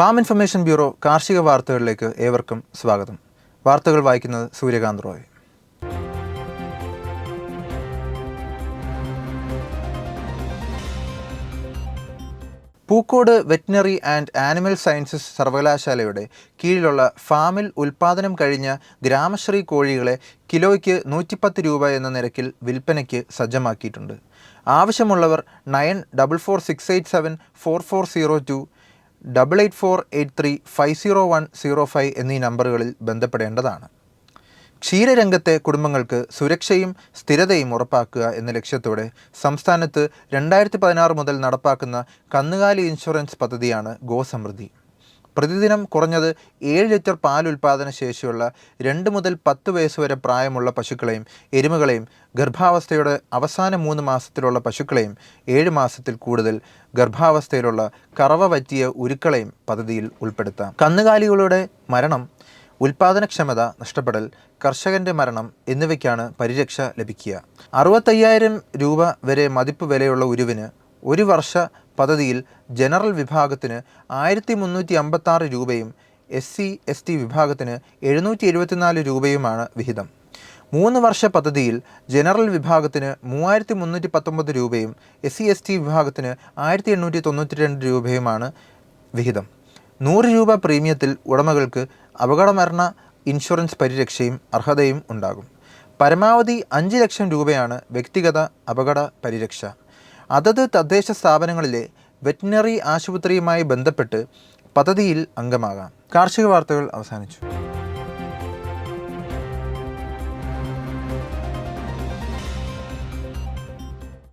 Farm information bureau കാർഷിക വാർത്തകളിലേക്ക് ഏവർക്കും സ്വാഗതം. വാർത്തകൾ വായിക്കുന്നത് Suryakanth Roy. Pookode veterinary and animal sciences സർവകലാശാലയുടെ കീഴിലുള്ള ഫാമിൽ ഉൽപാദനം കഴിഞ്ഞ ഗ്രാമശ്രീ കോഴികളെ കിലോയ്ക്ക് നൂറ്റിപ്പത്ത് രൂപ എന്ന നിരക്കിൽ വിൽപ്പനയ്ക്ക് സജ്ജമാക്കിയിട്ടുണ്ട്. ആവശ്യമുള്ളവർ nine double four six eight seven four four zero two double eight four eight three five zero one zero five എന്നീ നമ്പറുകളിൽ ബന്ധപ്പെടേണ്ടതാണ്. ക്ഷീരരംഗത്തെ കുടുംബങ്ങൾക്ക് സുരക്ഷയും സ്ഥിരതയും ഉറപ്പാക്കുക എന്ന ലക്ഷ്യത്തോടെ സംസ്ഥാനത്ത് രണ്ടായിരത്തി പതിനാറ് മുതൽ നടപ്പാക്കുന്ന കന്നുകാലി ഇൻഷുറൻസ് പദ്ധതിയാണ് ഗോസമൃദ്ധി. പ്രതിദിനം കുറഞ്ഞത് ഏഴ് ലിറ്റർ പാൽ ഉൽപ്പാദന ശേഷിയുള്ള രണ്ട് മുതൽ പത്ത് വയസ്സ് വരെ പ്രായമുള്ള പശുക്കളെയും എരുമകളെയും ഗർഭാവസ്ഥയുടെ അവസാന മൂന്ന് മാസത്തിലുള്ള പശുക്കളെയും ഏഴ് മാസത്തിൽ കൂടുതൽ ഗർഭാവസ്ഥയിലുള്ള കറവ പറ്റിയ ഉരുക്കളെയും പദ്ധതിയിൽ ഉൾപ്പെടുത്താം. കന്നുകാലികളുടെ മരണം ഉൽപാദനക്ഷമത നഷ്ടപ്പെടൽ കർഷകന്റെ മരണം എന്നിവയ്ക്കാണ് പരിരക്ഷ ലഭിക്കുക. അറുപത്തയ്യായിരം രൂപ വരെ മതിപ്പ് വിലയുള്ള ഉരുവിന് ഒരു വർഷ പദ്ധതിയിൽ ജനറൽ വിഭാഗത്തിന് ആയിരത്തി മുന്നൂറ്റി അമ്പത്തി ആറ് രൂപയും എസ് സി എസ് ടി വിഭാഗത്തിന് എഴുന്നൂറ്റി എഴുപത്തിനാല് രൂപയുമാണ് വിഹിതം. മൂന്ന് വർഷ പദ്ധതിയിൽ ജനറൽ വിഭാഗത്തിന് മൂവായിരത്തി മുന്നൂറ്റി പത്തൊമ്പത് രൂപയും എസ് സി എസ് ടി വിഭാഗത്തിന് ആയിരത്തി എണ്ണൂറ്റി തൊണ്ണൂറ്റി രണ്ട് രൂപയുമാണ് വിഹിതം. നൂറ് രൂപ പ്രീമിയത്തിൽ ഉടമകൾക്ക് അപകടമരണ ഇൻഷുറൻസ് പരിരക്ഷയും അർഹതയും ഉണ്ടാകും. പരമാവധി അഞ്ച് ലക്ഷം രൂപയാണ് വ്യക്തിഗത അപകട പരിരക്ഷ. അതത് തദ്ദേശ സ്ഥാപനങ്ങളിലെ വെറ്റിനറി ആശുപത്രിയുമായി ബന്ധപ്പെട്ട് പദ്ധതിയിൽ അംഗമാകാം. കാർഷിക വാർത്തകൾ അവസാനിച്ചു.